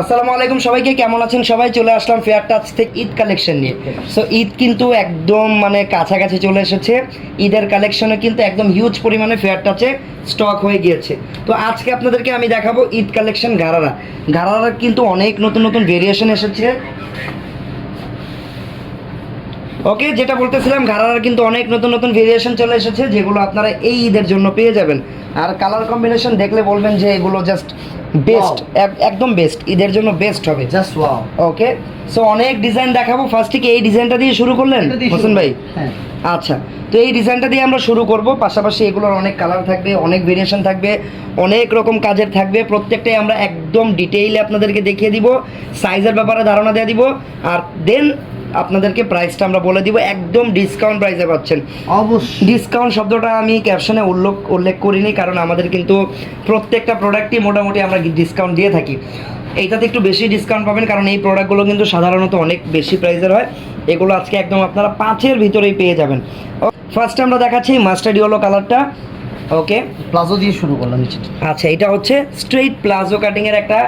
আসসালামু আলাইকুম সবাইকে, কেমন আছেন সবাই? চলে আসলাম ফেয়ার টাচ থেকে ঈদ কালেকশন নিয়ে। সো ঈদ কিন্তু একদম মানে কাছাকাছি চলে এসেছে। ঈদের কালেকশনে কিন্তু একদম হিউজ পরিমাণে ফেয়ার টাচে স্টক হয়ে গিয়েছে। তো আজকে আপনাদেরকে আমি দেখাবো ঈদ কালেকশন ঘাড়ারা ঘাড়ারা কিন্তু অনেক নতুন নতুন ভেরিয়েশন এসেছে। ওকে যেটা বলতেছিলাম ঘাড়ার কিন্তু অনেক নতুন নতুন ভেরিয়েশন চলে এসেছে যেগুলো আপনারা এই ঈদের জন্য পেয়ে যাবেন। আর কালার কম্বিনেশন দেখলে বলবেন যে এগুলো জাস্ট বেস্ট একদম বেস্ট ঈদের জন্য বেস্ট হবে। জাস্ট ওয়াও ওকে সো অনেক ডিজাইন দেখাবো। ফার্স্ট থেকে এই ডিজাইনটা দিয়ে শুরু করলেন হোসেন ভাই? হ্যাঁ। আচ্ছা তো এই ডিজাইনটা দিয়ে আমরা শুরু করব। পাশাপাশি এগুলোর অনেক কালার থাকবে অনেক ভেরিয়েশন থাকবে অনেক রকম কাজের থাকবে। প্রত্যেকটাই আমরা একদম ডিটেইলে আপনাদেরকে দেখিয়ে দিব সাইজের ব্যাপারে ধারণা দিয়ে দিব। আর দেন আপনাদেরকে প্রাইসটা আমরা বলে দিব একদম ডিসকাউন্ট প্রাইসে পাচ্ছেন। অবশ্যই। ডিসকাউন্ট শব্দটা আমি ক্যাপশনে উল্লেখ উল্লেখ করিনি কারণ আমাদের কিন্তু প্রত্যেকটা প্রোডাক্টই মোটামুটি আমরা ডিসকাউন্ট দিয়ে থাকি। এইটাতে একটু বেশি ডিসকাউন্ট পাবেন কারণ এই প্রোডাক্টগুলো কিন্তু সাধারণত অনেক বেশি প্রাইসের হয়। এগুলো আজকে একদম আপনারা পাঁচের ভিতরেই পেয়ে যাবেন। ফার্স্ট আমরা দেখাচ্ছি মাস্টার্ড ইয়েলো কালারটা ওকে প্লাজো দিয়ে শুরু করলাম নিচে আচ্ছা এটা হচ্ছে স্ট্রেইট প্লাজো কাটিং এর একটা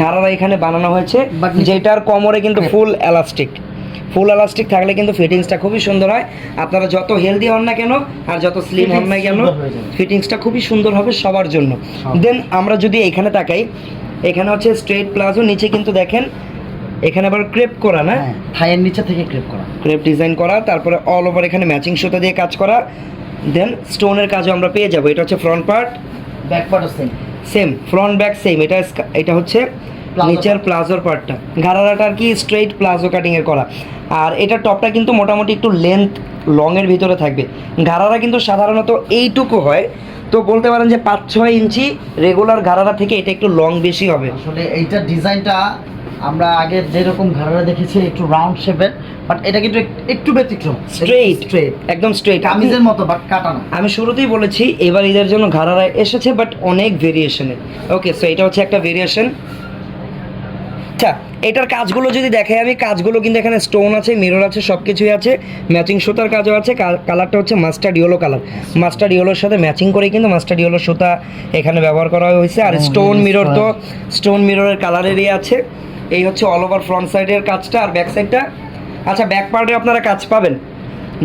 ঘাড়ারা এখানে বানানো হয়েছে যেটার কোমরে কিন্তু হ্যাঁ। ফুল এলাস্টিক ফুল এলাস্টিক থাকলে কিন্তু ফিটিংসটা খুবই সুন্দর হয়। আপনারা যত হেলদি হন না কেন আর যত স্লিম হন না কেন। ফিটিংসটা খুবই সুন্দর হবে সবার জন্য। দেন আমরা যদি এখানে তাকাই এখানে হচ্ছে স্ট্রেট প্লাজো নিচে কিন্তু দেখেন এখানে আবার ক্রেপ করা না? হ্যাঁ থাইয়ের নিচে থেকে ক্রেপ করা। ক্রেপ ডিজাইন করা তারপরে অল ওভার এখানে ম্যাচিং সুতা দিয়ে কাজ করা। দেন স্টোনের কাজও আমরা পেয়ে যাব। এটা হচ্ছে front part back পার্টও same same front back same এটা এটা হচ্ছে নিচের. প্লাজোর পার্টটা ঘাড়াটা আর কি স্ট্রেইট প্লাজো কাটিং এর করা। আর এটা টপটা কিন্তু মোটামুটি একটু লেন্থ লং এর ভিতরে থাকবে। ঘাড়ারা কিন্তু সাধারণত এইটুকু হয়। তো বলতে পারেন যে পাঁচ ছয় ইঞ্চি রেগুলার ঘাড়ারা থেকে এটা একটু লং বেশি হবে। আসলে এইটার ডিজাইনটা আমরা আগে যেরকম ঘাড়া দেখেছি একটু রাউন্ড শেপের বাট এটা কিন্তু এক- একটু ব্যতিক্রম। স্ট্রেইট স্ট্রেট একদম স্ট্রেইট কামিজের মতো বাট কাটা না। আমি শুরুতেই বলেছি এবার ঈদের জন্য ঘাড়ারা এসেছে বাট অনেক ভেরিয়েশনের ওকে সো এটা হচ্ছে একটা ভেরিয়েশন আচ্ছা এটার কাজগুলো যদি দেখে আমি কাজগুলো কিন্তু এখানে স্টোন আছে মিরর আছে সব কিছুই আছে ম্যাচিং সুতার কাজও আছে কালারটা হচ্ছে মাস্টার্ড ইয়েলো কালার মাস্টার্ড ইয়েলোর সাথে ম্যাচিং করেই কিন্তু মাস্টার্ড ইয়েলো সুতা এখানে ব্যবহার করা হয়েছে। আর স্টোন মিরর তো স্টোন মিররের কালারেরই আছে। এই হচ্ছে অল ওভার ফ্রন্ট সাইডের কাজটা আর ব্যাক সাইডটা আচ্ছা ব্যাক পার্টে আপনারা কাজ পাবেন।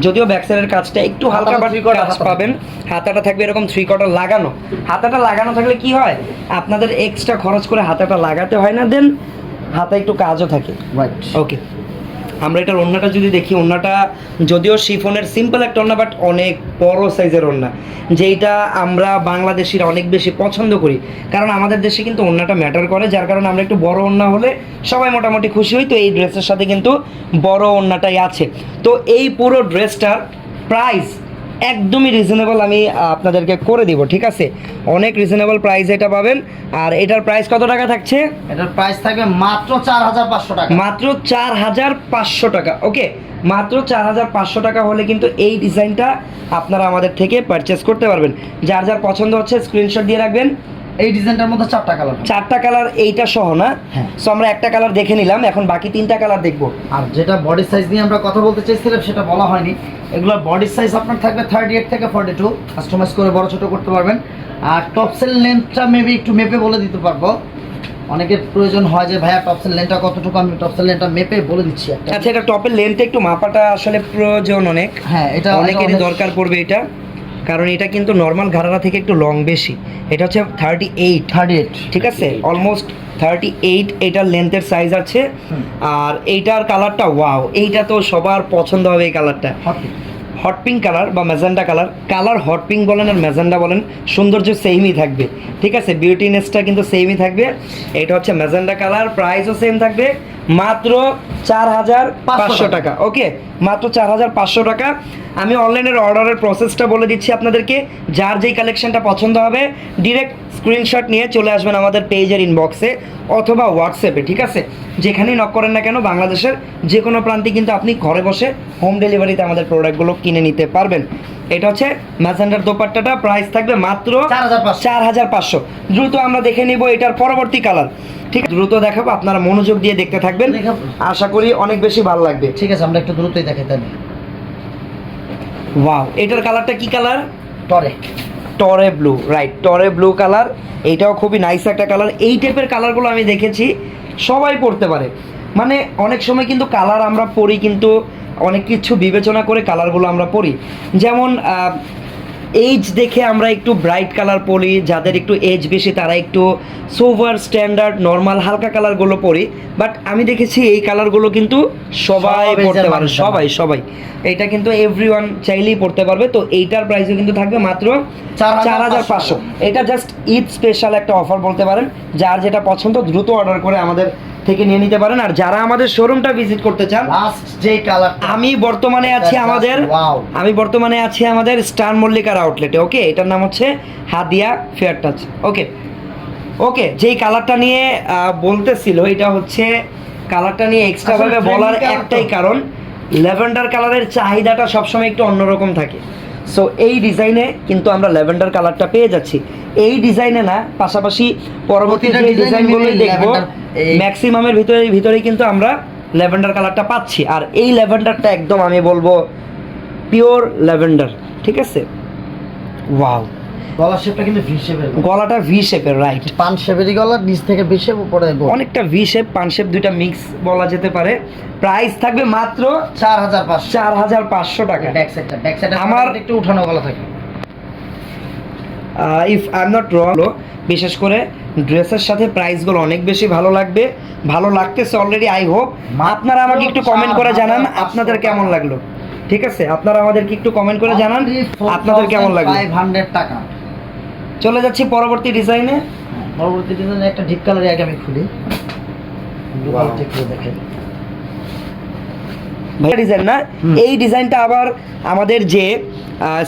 যদিও ব্যাক সাইডের কাজটা একটু হালকা বাট কাজ পাবেন। হাতাটা থাকবে এরকম থ্রি কোয়ার্টার লাগানো। হাতাটা লাগানো থাকলে কি হয়? আপনাদের এক্সট্রা খরচ করে হাতাটা লাগাতে হয় না দেন হাতে একটু কাজও থাকে। রাইট ওকে আমরা এটার ওড়নাটা যদি দেখি ওড়নাটা যদিও শিফনের সিম্পল একটা ওড়না বাট অনেক বড় সাইজের ওড়না যেইটা আমরা বাংলাদেশিরা অনেক বেশি পছন্দ করি। কারণ আমাদের দেশে কিন্তু ওড়নাটা ম্যাটার করে যার কারণে আমরা একটু বড় ওড়না হলে সবাই মোটামুটি খুশি হই। তো এই ড্রেসের সাথে কিন্তু বড় ওড়নাটাই আছে। তো এই পুরো ড্রেসটার প্রাইস একদমই রিজনেবল আমি আপনাদেরকে করে দিব ঠিক আছে? অনেক রিজনেবল প্রাইস এটা পাবেন। আর এটার প্রাইস কত টাকা থাকছে? এটার প্রাইস থাকবে মাত্র চার হাজার পাঁচশো টাকা। মাত্র চার হাজার পাঁচশো টাকা ওকে মাত্র চার হাজার পাঁচশো টাকা হলে কিন্তু এই ডিজাইনটা আপনারা আমাদের থেকে পারচেস করতে পারবেন। যার যার পছন্দ হচ্ছে স্ক্রিনশট দিয়ে রাখবেন। এই ডিজাইনটার মধ্যে চারটা কালার চারটা কালার এইটা সহ না? হ্যাঁ। সো আমরা একটা কালার দেখে নিলাম এখন বাকি তিনটা কালার দেখব। আর যেটা বডি সাইজ নিয়ে আমরা কথা বলতে চাইছিলাম সেটা বলা হয়নি। এগুলোর বডি সাইজ আপনার থাকবে থার্টি এইট থেকে ফর্টি টু কাস্টমাইজ করে বড় ছোট করতে পারবেন। আর টপসেল লেন্থটা মেবি একটু মেপে বলে দিতে পারব। অনেকের প্রয়োজন হয় যে ভাইয়া টপসেল লেন্থটা কতটুকু? আমি টপসেল লেন্থটা মেপে বলে দিচ্ছি আচ্ছা এটা টপের লেন্থ একটু মাপাটা আসলে প্রয়োজন অনেক। হ্যাঁ এটা অনেকেরই অনেক- দরকার পড়বে এটা। কারণ এটা কিন্তু নর্মাল ঘাড়া থেকে একটু লং বেশি। এটা হচ্ছে থার্টি এইট থার্টি এইট ঠিক আছে? অলমোস্ট থার্টি এইট এটার লেন্থের সাইজ আছে। আর এইটার কালারটা ওয়াও এইটা তো সবার পছন্দ হবে এই কালারটা হট পিঙ্ক কালার বা magenta colour colour hot pink বলেন আর ম্যাজেন্ডা বলেন সৌন্দর্য সেমই থাকবে। ঠিক আছে? বিউটিনেসটা কিন্তু সেমই থাকবে। এটা হচ্ছে ম্যাজেন্ডা কালার প্রাইসও সেম থাকবে। মাত্র চার হাজার পাঁচশো টাকা। ওকে মাত্র চার হাজার পাঁচশো টাকা। আমি অনলাইনের অর্ডারের প্রসেসটা বলে দিচ্ছি আপনাদেরকে। যার যেই কালেকশনটা পছন্দ হবে ডিরেক্ট স্ক্রিনশট নিয়ে চলে আসবেন আমাদের পেজের ইনবক্সে অথবা হোয়াটসঅ্যাপে ঠিক আছে? যেখানেই নক করেন না কেন বাংলাদেশের যে কোনো প্রান্তে কিন্তু আপনি ঘরে বসে হোম ডেলিভারিতে আমাদের প্রোডাক্টগুলো কিনে নিতে পারবেন। এটা হচ্ছে ম্যাজেন্ডার দোপাট্টাটা। প্রাইস থাকবে মাত্র চার হাজার পাঁচশো। দ্রুত আমরা দেখে নিব এটার পরবর্তী কালার ঠিক দ্রুত দেখাবো আপনারা মনোযোগ দিয়ে দেখতে থাকবেন। আশা করি অনেক বেশি ভালো লাগবে। ঠিক আছে আমরা একটু দ্রুতই দেখাই তাহলে। ওয়াও এটার কালারটা কি colour? Tory. Tory blue right tory blue colour. এইটাও খুবই নাইস একটা কালার। এই টাইপের কালারগুলো আমি দেখেছি সবাই পড়তে পারে। মানে অনেক সময় কিন্তু কালার আমরা পড়ি কিন্তু অনেক কিছু বিবেচনা করে কালারগুলো আমরা পড়ি। যেমন এইজ দেখে আমরা একটু ব্রাইট কালার পরি যাদের একটু এজ বেশি তারা একটু সোভার স্ট্যান্ডার্ড নর্মাল হালকা কালারগুলো পরি। বাট আমি দেখেছি এই কালারগুলো কিন্তু সবাই পড়তে পারে সবাই সবাই। এটা কিন্তু এভরিওয়ান চাইলেই পড়তে পারবে। তো এইটার প্রাইসও কিন্তু থাকবে মাত্র চার হাজার পাঁচশো। এটা জাস্ট ঈদ স্পেশাল একটা অফার বলতে পারেন। যার যেটা পছন্দ দ্রুত অর্ডার করে আমাদের থেকে নিয়ে নিতে পারেন। আর যারা আমাদের শোরুমটা ভিজিট করতে চান যে কালার আমি বর্তমানে আছি আমাদের আমি বর্তমানে আছি আমাদের স্টার মল্লিকার আউটলেটে ওকে এটার নাম হচ্ছে হাদিয়া ফেয়ার টাচ ওকে ওকে যেই কালারটা নিয়ে বলতেছিল এটা হচ্ছে কালারটা নিয়ে এক্সট্রাভাবে বলার। একটাই কারণ ল্যাভেন্ডার কালারের চাহিদাটা সবসময় একটু অন্যরকম থাকে। সো এই ডিজাইনে কিন্তু আমরা ল্যাভেন্ডার কালারটা পেয়ে যাচ্ছি। এই ডিজাইনে না পাশাপাশি পরবর্তী ডিজাইনগুলো যে ডিজাইনগুলোই দেখব ম্যাক্সিমামের ভিতরে ভিতরে কিন্তু আমরা ল্যাভেন্ডার কালারটা পাচ্ছি। আর এই ল্যাভেন্ডারটা একদম আমি বলব পিওর ল্যাভেন্ডার ঠিক আছে? ওয়াও গলার শেপটা কিন্তু ভি শেপের গলাটা ভি শেপের রাইট পান শেপেরই গলা নিচ থেকে ভি শেপ উপরে অনেকটা ভি শেপ পান শেপ দুইটা মিক্স বলা যেতে পারে। প্রাইস থাকবে মাত্র চার হাজার পাঁচশো। চার হাজার পাঁচশো টাকা। ব্যাক সাইডটা ব্যাক সাইডে আমার- আমার একটু উঠানো গলা থাকে। If I am not wrong বিশেষ করে ড্রেসের সাথে প্রাইসগুলো অনেক বেশি ভালো লাগবে। ভালো লাগতেছে অলরেডি আই হোপ আপনারা আমাকে একটু কমেন্ট করে জানান আপনাদের কেমন লাগল? ঠিক আছে আপনারা আমাদেরকে একটু কমেন্ট করে জানান আপনাদের কেমন লাগল? ফাইভ হান্ড্রেড টাকা। চলে যাচ্ছি পরবর্তী ডিজাইনে পরবর্তী ডিজাইনে একটা ডিপ কালার আগে আমি খুলি। দেখেন। ডিজাইন না? এই ডিজাইনটা আবার আমাদের যে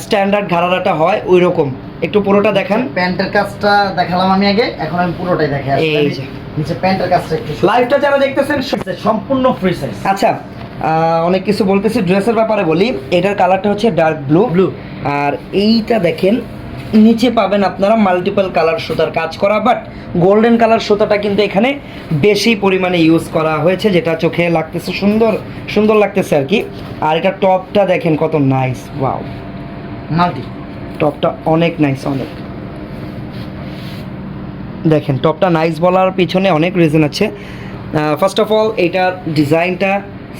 স্ট্যান্ডার্ড ঘাড়াটা হয় ওই রকম একটু পুরোটা দেখান। প্যান্টের কাজটা দেখালাম আমি আগে এখন আমি পুরোটাই দেখে আসলে এই যে। নিচে প্যান্টের কাজটা একটু লাইভটা যারা দেখতেছেন সম্পূর্ণ ফ্রি সাইজ আচ্ছা। অনেক কিছু বলতেছি ড্রেসের ব্যাপারে বলি। এটার কালারটা হচ্ছে ডার্ক ব্লু ব্লু আর এইটা দেখেন নিচে পাবেন আপনারা মাল্টিপল কালার সুতার কাজ করা বাট গোল্ডেন কালার সুতাটা কিন্তু এখানে বেশি পরিমাণে ইউজ করা হয়েছে যেটা চোখে লাগতেছে সুন্দর সুন্দর লাগতেছে আর কি। আর এটা টপটা দেখেন কত নাইস ওয়াও মাল্টি। টপটা অনেক নাইস অনেক। দেখেন টপটা নাইস বলার পিছনে অনেক রিজন আছে। ফার্স্ট অফ অল এইটার ডিজাইনটা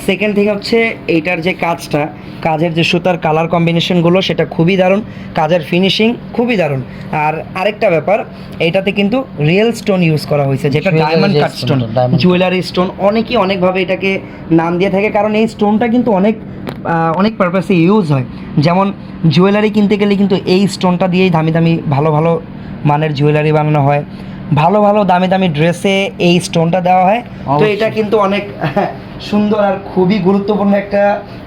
সেকেন্ড থিং হচ্ছে এইটার যে কাজটা কাজের যে সুতার কালার কম্বিনেশনগুলো সেটা খুবই দারুণ। কাজের ফিনিশিং খুবই দারুণ। আর আরেকটা ব্যাপার এইটাতে কিন্তু রিয়েল স্টোন ইউজ করা হয়েছে যেটা diamond cut stone jewellery stone অনেকেই অনেকভাবে এটাকে নাম দিয়ে থাকে কারণ এই স্টোনটা কিন্তু অনেক অনেক পারপাসে ইউজ হয়। যেমন জুয়েলারি কিনতে গেলে কিন্তু এই স্টোনটা দিয়েই দামি দামি ভালো ভালো মানের জুয়েলারি বানানো হয়। ভালো ভালো দামি দামি ড্রেসে এই স্টোনটা দেওয়া হয়। তো এটা কিন্তু অনেক সুন্দর আর খুবই গুরুত্বপূর্ণ একটা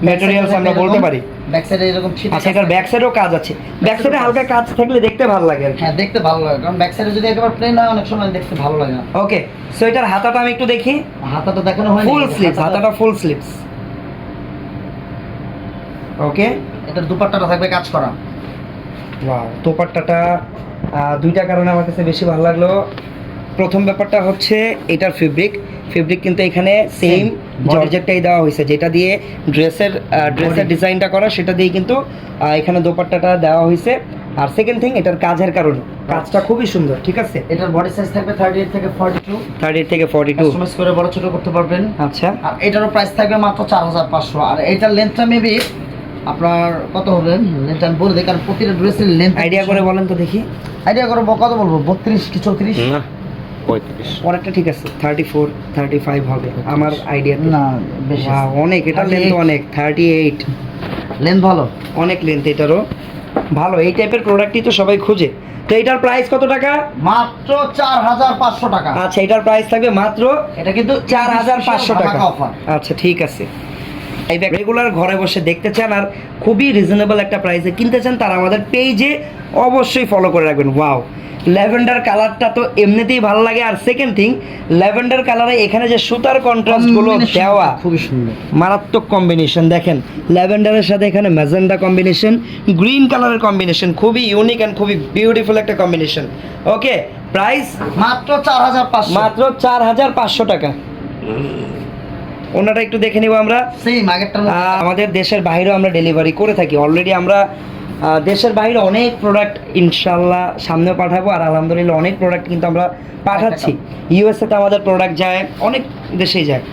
ম্যাটেরিয়ালস আমরা বলতে পারি। ব্যাক সাইডে এরকম আচ্ছা এটার ব্যাক সাইডেও কাজ আছে। ব্যাক সাইডে হালকা কাজ থাকলে দেখতে ভালো লাগে আর হ্যাঁ দেখতে ভালো লাগে। কারণ ব্যাক সাইডে যদি একেবারে প্লেন হয় অনেক সময় দেখতে ভালো লাগে না। ওকে সো এটার হাতাটা আমি একটু দেখি। হাতাটা দেখানো হয়নি। ফুল স্লিভস হাতাটা ফুল স্লিভস ওকে এটার দুপাট্টাটা থাকবে কাজ করা। ওয়াও দোপাট্টাটা দুইটা কারণে আমার কাছে বেশি ভালো লাগল। প্রথম ব্যাপারটা হচ্ছে এটার ফেব্রিক ফেব্রিক কিন্তু এখানে সেম জর্জেটটাই দেওয়া হয়েছে যেটা দিয়ে ড্রেসের ড্রেসের ডিজাইনটা করা সেটা দিয়ে কিন্তু এখানে দোপাট্টাটা দেওয়া হয়েছে। আর সেকেন্ড থিং এটার কাজের কারণে। কাজটা খুবই সুন্দর ঠিক আছে? এটার বডি সাইজ থাকবে থার্টি এইট থেকে ফর্টি টু থার্টি থেকে ফর্টি টু কাস্টমাইজ করে বড় ছোট করতে পারবেন। আচ্ছা। আর এটারও প্রাইস থাকবে মাত্র চার হাজার পাঁচশো। আর এটার লেন্থটা মেবি আপনার কত হবে? লেন্থ আমি বলে দিই কারণ প্রতিটা ড্রেসের লেন্থ আইডিয়া করে বলেন তো দেখি। আইডিয়া করে কত বলব? বত্রিশ কি চৌত্রিশ? না পঁয়ত্রিশ। পরেরটা ঠিক আছে থার্টি ফোর থার্টি ফাইভ হবে আমার আইডিয়া না বেশি অনেক এটা লেন্থ অনেক থার্টি এইট লেন্থ ভালো? অনেক লেন্থ এটারও। ভালো এই টাইপের প্রোডাক্টই তো সবাই খোঁজে। তো এটার প্রাইস কত টাকা? মাত্র চার হাজার পাঁচশো টাকা। আচ্ছা এটার প্রাইস থাকবে মাত্র এটা কিন্তু চার হাজার পাঁচশো টাকা। অফার আচ্ছা ঠিক আছে। রেগুলার ঘরে বসে দেখতে চান আর খুবই রিজনেবল একটা প্রাইসে কিনতে চান তারা আমাদের পেজে অবশ্যই ফলো করে রাখবেন। ওয়াও ল্যাভেন্ডার কালারটা তো এমনিতেই ভালো লাগে। আর সেকেন্ড থিং ল্যাভেন্ডার কালারে এখানে যে সুতার কন্ট্রাস্টগুলো দেওয়া খুবই সুন্দর। মারাত্মক কম্বিনেশন দেখেন ল্যাভেন্ডারের সাথে এখানে ম্যাজেন্ডা কম্বিনেশন গ্রিন কালারের কম্বিনেশন খুবই ইউনিক অ্যান্ড খুবই বিউটিফুল একটা কম্বিনেশন ওকে প্রাইস মাত্র চার হাজার পাঁচশো। মাত্র চার হাজার পাঁচশো টাকা। ওনাটা একটু দেখে নিব আমরা। আমাদের দেশের বাইরেও আমরা ডেলিভারি করে থাকি। অলরেডি আমরা দেশের বাইরে অনেক প্রোডাক্ট ইনশাল্লাহ সামনেও পাঠাবো আর আলহামদুলিল্লাহ অনেক প্রোডাক্ট কিন্তু আমরা পাঠাচ্ছি। ইউএসএতে আমাদের প্রোডাক্ট যায় অনেক দেশেই যায়।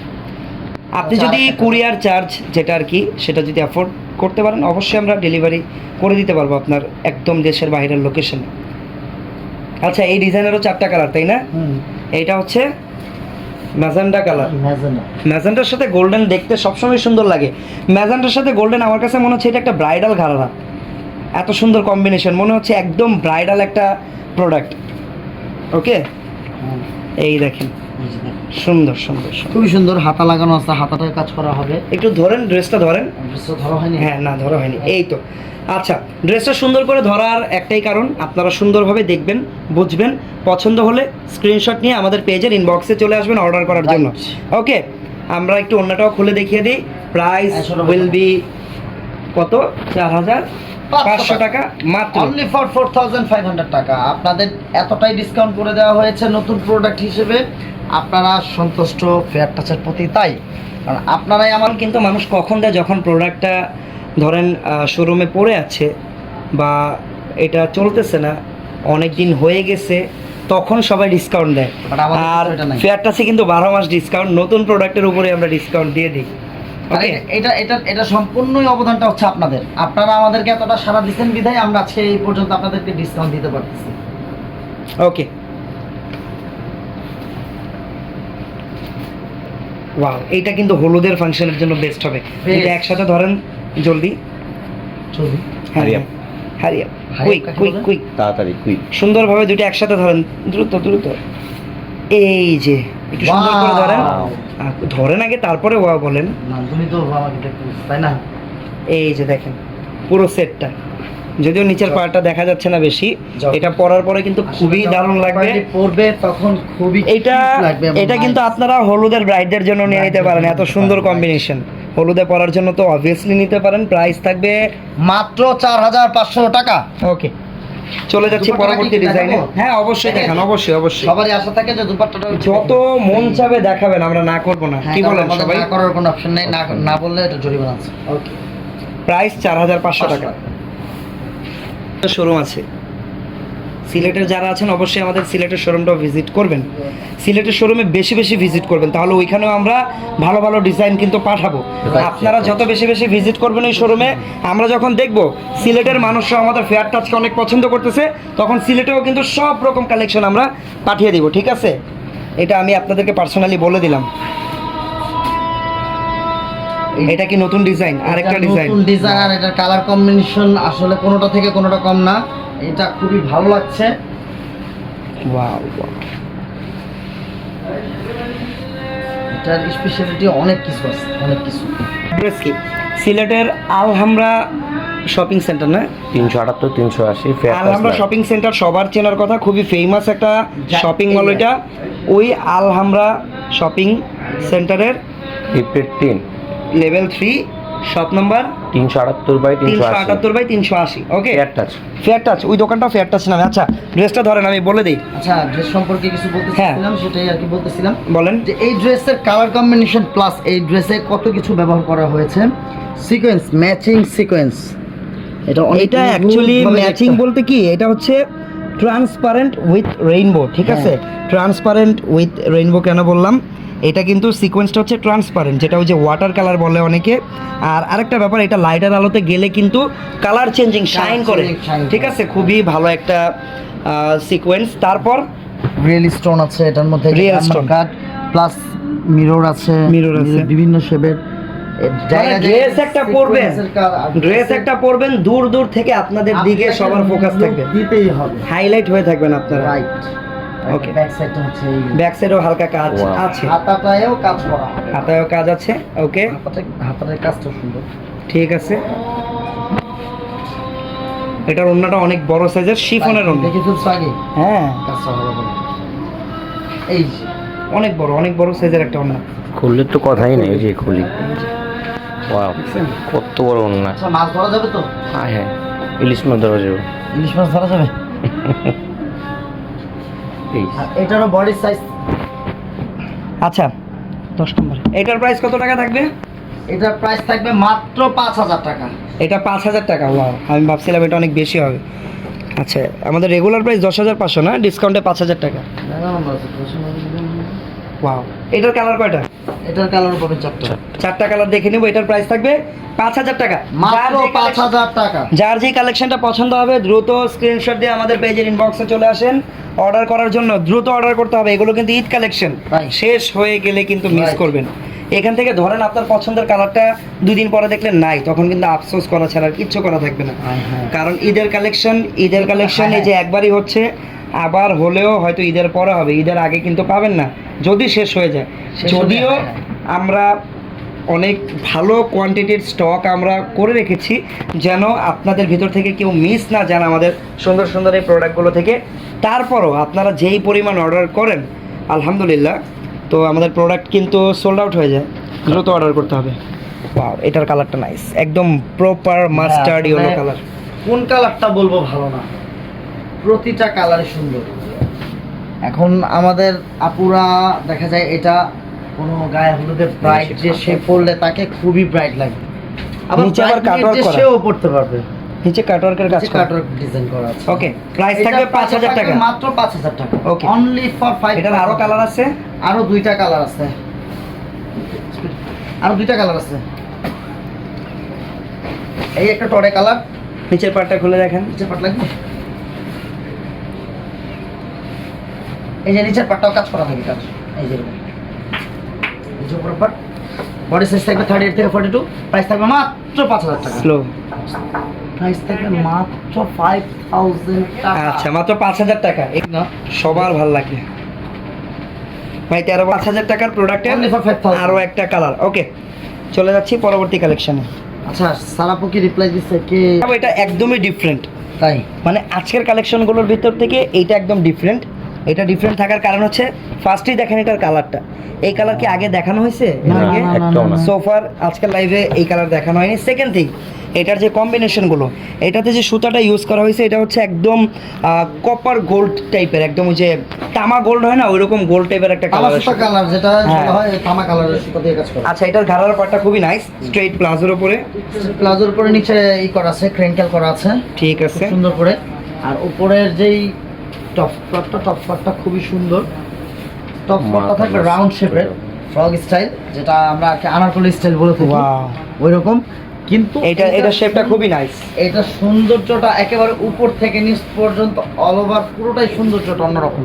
আপনি যদি কুরিয়ার চার্জ যেটা আর কি সেটা যদি অ্যাফোর্ড করতে পারেন অবশ্যই আমরা ডেলিভারি করে দিতে পারব আপনার একদম দেশের বাইরের লোকেশনে আচ্ছা এই ডিজাইনেরও চারটা কালার তাই না? এইটা হচ্ছে ম্যাজেন্ডা কালার। ম্যাজেন্ডা। ম্যাজেন্টার সাথে গোল্ডেন দেখতে সবসময় সুন্দর লাগে। ম্যাজেন্টার সাথে গোল্ডেন আমার কাছে মনে হচ্ছে এটা একটা ব্রাইডাল ঘাড়া। এত সুন্দর কম্বিনেশন মনে হচ্ছে একদম ব্রাইডাল একটা প্রোডাক্ট। ওকে? এই দেখেন। সুন্দর সুন্দর সুন্দর। খুবই সুন্দর হাতা লাগানো আছে হাতাটার কাজ করা হবে। একটু ধরেন ড্রেসটা ধরেন। ড্রেসটা ধরা হয়নি? হ্যাঁ না ধরা হয়নি। এই তো। আচ্ছা ড্রেসটা সুন্দর করে ধরার একটাই কারণ আপনারা সুন্দরভাবে দেখবেন বুঝবেন পছন্দ হলে স্ক্রিনশট নিয়ে আমাদের পেজের ইনবক্সে চলে আসবেন অর্ডার করার জন্য। ওকে আমরা একটু অন্যটাও খুলে দেখিয়ে দিই। প্রাইস উইল বি কত? চার হাজার পাঁচশো টাকা। মাত্র। Only for four thousand five hundred টাকা। আপনাদের এতটাই ডিসকাউন্ট করে দেওয়া হয়েছে নতুন প্রোডাক্ট হিসেবে। আপনারা সন্তুষ্ট ফেয়ার টাচের প্রতি তাই। কারণ আপনারাই আমার কিন্তু মানুষ কখন দেয় যখন প্রোডাক্টটা ধরেন শোরুমে পড়ে আছে বা এটা চলতেছে না অনেক দিন হয়ে গেছে তখন সবাই ডিসকাউন্ট দেয়। আর এটা ফেয়ারটাসে কিন্তু বারো মাস ডিসকাউন্ট নতুন প্রোডাক্টের উপরে আমরা ডিসকাউন্ট দিয়ে দিই। এটা- এটা এটা এটা সম্পূর্ণই অবদানটা হচ্ছে আপনাদের। আপনারা আমাদেরকে এতটা সারা দিচ্ছেন বিধায় আমরা আজকে এই পর্যন্ত আপনাদেরকে ডিসকাউন্ট দিতে পারতেছি। ওকে ওয়াও এইটা কিন্তু হলুদের ফাংশনের জন্য বেস্ট হবে। এটা একসাথে ধরেন জলদি। চলুন হ্যাঁ কুইক কুইক কুইক তাড়াতাড়ি কুইক সুন্দরভাবে দুটো একসাথে ধরেন। দ্রুত দ্রুত। এই যে একটু সুন্দর করে ধরেন। ধরেন আগে তারপরে ওয়া বলেন। না তুমি তো তাই না? এই যে দেখেন পুরো সেটটা। যদিও নিচের পার্টটা দেখা যাচ্ছে না বেশি। এটা পরার পরে কিন্তু খুবই দারুণ লাগবে। পরবে তখন খুবই এটা এটা কিন্তু আপনারা হলুদের ব্রাইডদের জন্য নিয়ে নিতে পারেন। এত সুন্দর কম্বিনেশন হলুদে পরার জন্য তো অবভিয়াসলি নিতে পারেন প্রাইস থাকবে মাত্র চার হাজার পাঁচশো টাকা। ওকে চলে যাচ্ছি পরবর্তী ডিজাইনে হ্যাঁ অবশ্যই দেখান অবশ্যই অবশ্যই। সবারই আশা থাকে যে দুপাট্টাটা যত মন চাবে দেখাবেন আমরা না করব না। হ্যাঁ, কি বলেন সবাই? না করার কোনো অপশন নেই না না বললে এটা জরিমানা আছে। ওকে প্রাইস চার হাজার পাঁচশো টাকা। শোরুম আছে। সিলেটের যারা আছেন অবশ্যই আমাদের সিলেটের শোরুমটাও ভিজিট করবেন। সিলেটের শোরুমে বেশি বেশি ভিজিট করবেন। তাহলে ওইখানেও আমরা ভালো ভালো ডিজাইন কিন্তু পাঠাবো। আপনারা যত বেশি বেশি ভিজিট করবেন ওই শোরুমে আমরা যখন দেখব সিলেটের মানুষরা আমাদের ফেয়ার টাচকে অনেক পছন্দ করতেছে তখন সিলেটেও কিন্তু সব রকম কালেকশন আমরা পাঠিয়ে দিব ঠিক আছে? এটা আমি আপনাদেরকে পার্সোনালি বলে দিলাম। এটা কি নতুন ডিজাইন আরেকটা ডিজাইন নতুন ডিজাইন আর এটার কালার কম্বিনেশন আসলে কোনোটা থেকে কোনোটা কম না। এটা খুবই ভালো লাগছে। ওয়াও এটার স্পেশালিটি অনেক কিছু আছে অনেক কিছু। সিলেটের আলহামরা শপিং সেন্টার না? তিনশো আটাত্তর তিনশো আশি আলহামরা শপিং সেন্টার সবার চেনার কথা খুবই ফেমাস একটা শপিং মল এটা। ওই আলহামরা শপিং সেন্টারের fifteen level three shop number? তিনশো আটাত্তর বাই তিনশো আটাত্তর বাই তিনশো আশি okay air touch fair touch ওই দোকানটা ফেয়ার টাচ নামে আচ্ছা ড্রেসটা ধরেন আমি বলে দিই। আচ্ছা ড্রেস সম্পর্কে কিছু হ্যাঁ। সেটাই আর কি বলতেছিলাম। বলেন। যে এই ড্রেসের কালার কম্বিনেশন প্লাস এই ড্রেসে কত কিছু ব্যবহার করা হয়েছে? সিকোয়েন্স ম্যাচিং সিকোয়েন্স এটা এটা অ্যাকচুয়ালি ম্যাচিং বলতে কি এটা হচ্ছে ট্রান্সপারেন্ট উইথ রেইনবো ঠিক আছে? ট্রান্সপারেন্ট উইথ রেইনবো কেন বললাম? এটা কিন্তু সিকোয়েন্সটা হচ্ছে ট্রান্সপারেন্ট যেটা ওই যে ওয়াটার কালার বলে অনেকে। আর আরেকটা ব্যাপার এটা লাইটার আলোতে গেলে কিন্তু কালার চেঞ্জিং শাইন করে। ঠিক আছে? খুবই ভালো একটা সিকোয়েন্স তারপর? রিয়েল স্টোন আছে এটার মধ্যে stone। কাট প্লাস মিরর আছে। মিরর আছে। বিভিন্ন শেপের ড্রেস মানে একটা পরবেন। ড্রেস একটা পরবেন দূর দূর থেকে আপনাদের দিকে সবার ফোকাস থাকবে। দিতেই হবে। হাইলাইট হয়ে থাকবেন আপনারা। রাইট. ওকে ব্যাক সাইডটা হচ্ছে ব্যাক সাইডেও হালকা কাজ আছে। হাতাটায়ও কাজ করা হাতায়ও কাজ আছে? ওকে হাতাটা হাতাটার কাজটা সুন্দর। ঠিক আছে। এটার ওন্নাটা অনেক বড় সাইজের শিফনের ওন্না। দেখে ফেলছো আগে? হ্যাঁ। কাজটা ভালো এই অনেক বড় অনেক বড় সাইজের একটা ওন্না। খুললে তো কথাই নেই ওই যে খুলি। ওয়াও কত বড় না আচ্ছা মাছ ধরা যাবে তো? হ্যাঁ হ্যাঁ। ইলিশ মাছ ধরা যাবে। ইলিশ মাছ ধরা যাবে? এটারও বডি সাইজ আচ্ছা দশ নম্বর। এটার প্রাইস কত টাকা থাকবে? এটার প্রাইস থাকবে মাত্র পাঁচ হাজার টাকা। এটা পাঁচ হাজার টাকা ওয়াও আমি ভাবছিলাম এটা অনেক বেশি হবে। আচ্ছা আমাদের রেগুলার প্রাইস দশ হাজার পাঁচশো না? ডিসকাউন্টে পাঁচ হাজার টাকা। ওয়াও এটার কালার কয়টা? এটার কালার পাবেন চারটা। চারটা কালার দেখে নেব এটার প্রাইস থাকবে পাঁচ হাজার টাকা। মাত্র পাঁচ হাজার টাকা। যার যে কালেকশনটা পছন্দ হবে দ্রুত স্ক্রিনশট দিয়ে আমাদের পেজের ইনবক্সে চলে আসেন। অর্ডার করার জন্য দ্রুত অর্ডার করতে হবে। এগুলো কিন্তু ঈদ কালেকশন শেষ হয়ে গেলে কিন্তু মিস. করবেন। এখান থেকে ধরেন আপনার পছন্দের কালারটা দুই দিন পরে দেখলেন নাই তখন কিন্তু আফসোস করা ছাড়া কিচ্ছু করা থাকবে না। কারণ ঈদের কালেকশন ঈদের কালেকশন এই যে একবারই হচ্ছে আবার হলেও হয়তো ঈদের পরে হবে ঈদের আগে কিন্তু পাবেন না যদি শেষ হয়ে যায়। যদিও হ্যাঁ। আমরা অনেক ভালো কোয়ান্টিটির স্টক আমরা করে রেখেছি যেন আপনাদের ভিতর থেকে কেউ মিস না যান আমাদের সুন্দর সুন্দর এই প্রোডাক্টগুলো থেকে। তারপরও আপনারা যেই পরিমাণ অর্ডার করেন আলহামদুলিল্লাহ তো আমাদের প্রোডাক্ট কিন্তু সোল্ড আউট হয়ে যায়। দ্রুত অর্ডার করতে হবে। এটার কালারটা নাইস একদম প্রপার মাস্টার্ড হ্যাঁ, ইয়েলো কালার কোন কালারটা বলব ভালো না। প্রতিটা কালারই সুন্দর। এখন আমাদের আপুরা দেখা যায় এটা কোনো গায়ে হলুদের ব্রাইট যে সে পরলে তাকে খুবই ব্রাইট লাগে। আবার নিচে আবার কাটওয়ার্ক করা। সেও পড়তে পারবে। নিচে কাটওয়ার্কের কাজ করা। কাটওয়ার্ক ডিজাইন করা আছে। ওকে প্রাইস থাকবে এটার পাঁচ হাজার থাকবে টাকা মাত্র পাঁচ হাজার টাকা। Okay. অনলি ফর ফাইভ এটার আরও কালার আছে? আরও দুইটা কালার আছে। আরও দুইটা কালার আছে। এই একটা টরে কালার নিচের পার্টটা খুলে দেখেন। নিচের লাগবে? এই যে নিচের পাটটাও কাজ করা থাকে কাজ। এই যে। যে উপরের পাট বডি সাইজ থাকবে থার্টি এইট থেকে ফর্টি টু প্রাইস থাকবে মাত্র পাঁচ হাজার টাকা। স্লো প্রাইস থাকবে মাত্র ফাইভ থাউজেন্ড টাকা। আচ্ছা মাত্র পাঁচ হাজার টাকা। এই না সবার ভালো লাগে। ভাই তেরো পাঁচ হাজার টাকার 5,000 আরও একটা কালার ওকে চলে যাচ্ছি পরবর্তী কালেকশনে আচ্ছা সারাপু কি রিপ্লাই দিচ্ছে কে? এটা একদমই ডিফারেন্ট তাই। মানে আজকের কালেকশনগুলোর ভিতর থেকে এইটা একদম ডিফারেন্ট এটা ডিফারেন্ট থাকার কারণ হচ্ছে ফার্স্টেই দেখেন এটার কালারটা এই কালার কি আগে দেখানো হয়েছে। সোফার আজকের লাইভে এই কালার দেখানো হয়নি। সেকেন্ড থিং এটার যে কম্বিনেশনগুলো এটাতে যে সুতাটা ইউজ করা হয়েছে এটা হচ্ছে একদম কপার গোল্ড টাইপের একদম ওই যে তামা গোল্ড হয় না ওইরকম গোল্ড টাইপের একটা কালার সুতা কালার যেটা হ্যাঁ। হয় তামা কালারের সুতা দিয়ে কাজ করা। আচ্ছা এটার ঘাড়ার পাটটা খুবই নাইস স্ট্রেট প্লাজোর উপরে। প্লাজোর উপরে নিচে ই করা আছে ক্রেনকেল করা আছে। ঠিক আছে। সুন্দর করে। আর উপরের যেই টপ পার্টটা টপ পার্টটা খুবই সুন্দর। টপ পার্টটা থাকবে রাউন্ড শেপের ফ্রগ স্টাইল যেটা আমরা আনারকলি স্টাইল বলে থাকি। ওই রকম কিন্তু এটা এটা শেপটা খুবই নাইস এটা সৌন্দর্যটা একেবারে উপর থেকে নিচ পর্যন্ত অল ওভার পুরোটাই সৌন্দর্যটা অন্যরকম।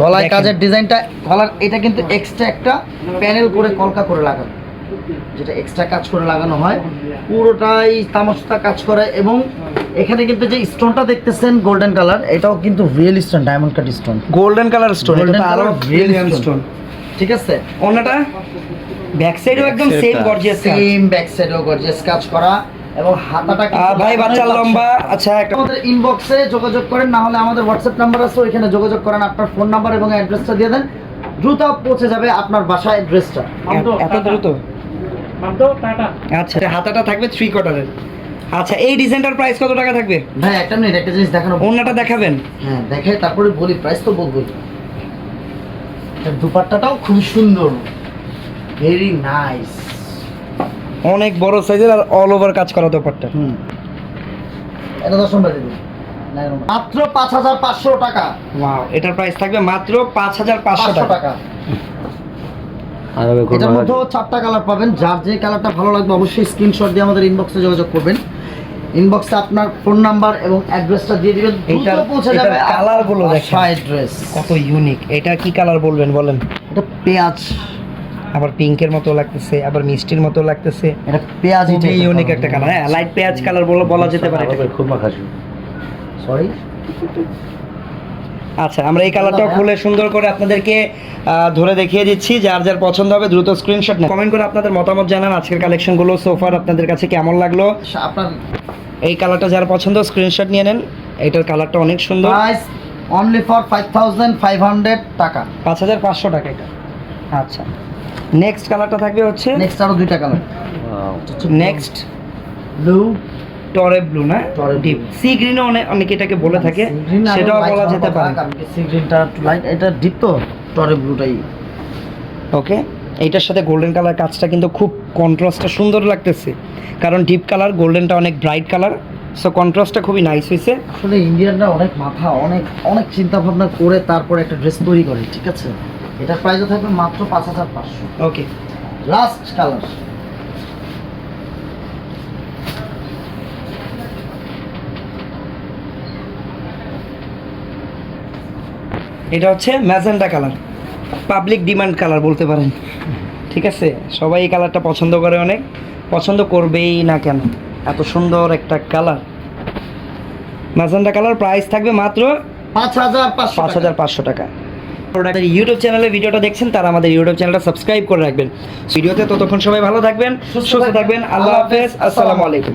গলায় কাজের ডিজাইনটা গলার এটা কিন্তু এক্সট্রা একটা প্যানেল করে কলকা করে লাগানো। যেটা এক্সট্রা কাজ করে লাগানো হয় পুরোটাই তামাশা কাজ করে এবং এখানে কিন্তু যে স্টোনটা দেখতেছেন গোল্ডেন কালার এটাও কিন্তু real stone diamond cut stone golden colour stone এটা আরও real স্টোন ঠিক আছে? অন্যটা? ব্যাক সাইডও একদম সেম গর্জিয়াস সেম ব্যাক সাইডেও গর্জিয়াস কাজ করা এবং হাতাটা কিন্তু ভাই বাচ্চার লম্বা আচ্ছা একটা আমাদের ইনবক্সে যোগাযোগ করেন না হলে আমাদের হোয়াটসঅ্যাপ নাম্বার আছে ওইখানে যোগাযোগ করেন আপনার ফোন নাম্বার এবং অ্যাড্রেসটা দিয়ে দেন। দ্রুত পৌঁছে যাবে আপনার বাসায় অ্যাড্রেসটা এত দ্রুত? আচ্ছা হাতাটা থাকবে থ্রি কোয়ার্টারের আচ্ছা এই ডিজাইনটার প্রাইস কত টাকা থাকবে? ভাই একটা মিনিট একটা জিনিস দেখানো অন্যটা দেখাবেন। হ্যাঁ দেখে তারপরে বলি প্রাইস তো বলবোই দুপাট্টাটাও খুব সুন্দর। ভেরি নাইস অনেক বড় সাইজের আর অল ওভার কাজ করা দোপাট্টা। হুম। এটা দশ নম্বর মাত্র পাঁচ হাজার পাঁচশো টাকা। ওয়াও এটার প্রাইস থাকবে মাত্র পাঁচ হাজার পাঁচশো টাকা। আর এটার মধ্যেও চারটা কালার পাবেন। যার যে কালারটা ভালো লাগবে অবশ্যই স্ক্রিনশট দিয়ে আমাদের ইনবক্সে যোগাযোগ করবেন। ইনবক্সে আপনার ফোন নাম্বার এবং অ্যাড্রেসটা দিয়ে দিবেন। দ্রুত এটার- পৌঁছে যাবে কালারগুলো দেখেন। অ্যাড্রেস কত ইউনিক এটা কি কালার বলবেন বলেন? এটা পেঁয়াজ। আবার পিঙ্কের মতো লাগতেছে আবার মিষ্টির মতো লাগতেছে। এটা পেঁয়াজ খুবই ইউনিক একটা কালার হ্যাঁ লাইট পেঁয়াজ কালার বলে বলা যেতে পারে এটাকে। খুব মাখাসি। সরি আচ্ছা আমরা এই কালারটা খুলে সুন্দর করে আপনাদেরকে ধরে দেখিয়ে দিচ্ছি যার যার পছন্দ হবে দ্রুত স্ক্রিনশট নেন। কমেন্ট করে আপনাদের মতামত জানান আজকের কালেকশনগুলো সোফার আপনাদের কাছে কেমন লাগল? আপনার এই কালারটা যার পছন্দ স্ক্রিনশট নিয়ে নেন। এটার কালারটা অনেক সুন্দর। Price only for five thousand five hundred টাকা। পাঁচ হাজার পাঁচশো টাকা এটা। আচ্ছা। নেক্সট কালারটা থাকবে হচ্ছে নেক্সট আরও দুইটা colour next blue tory blue না? ডিপ. সি গ্রিনও অনেকে এটাকে বলে থাকে? সেটাও বলা যেতে পারে। সি গ্রিনটা লাইট এটা ডিপ তো টরে ব্লুটাই। ওকে? এইটার সাথে গোল্ডেন কালার কাজটা কিন্তু খুব কন্ট্রাস্টটা সুন্দর লাগতেছে। কারণ ডিপ কালার গোল্ডেনটা অনেক ব্রাইট কালার। সো কন্ট্রাস্টটা খুবই নাইস হয়েছে আসলে ইন্ডিয়ানরা অনেক মাথা অনেক অনেক চিন্তা ভাবনা করে তারপরে একটা ড্রেস তৈরি করে ঠিক আছে? এটার প্রাইসও থাকবে মাত্র পাঁচ হাজার পাঁচশো। ওকে। লাস্ট কালার এটা হচ্ছে magenta colour. Public demand colour বলতে পারেন। ঠিক আছে? সবাই এই কালারটা পছন্দ করে অনেক। পছন্দ করবেই না কেন? এত সুন্দর একটা কালার। ম্যাজেন্ডা কালার প্রাইস থাকবে মাত্র পাঁচ হাজার পাঁচ হাজার পাঁচশো টাকা। প্রোডাক্টের ইউটিউব চ্যানেলে ভিডিওটা দেখছেন তারা আমাদের ইউটিউব চ্যানেলটা সাবস্ক্রাইব করে রাখবেন। ভিডিওতে ততক্ষণ সবাই ভালো থাকবেন সুস্থ থাকবেন। আল্লাহ হাফেজ। আসসালামু আলাইকুম।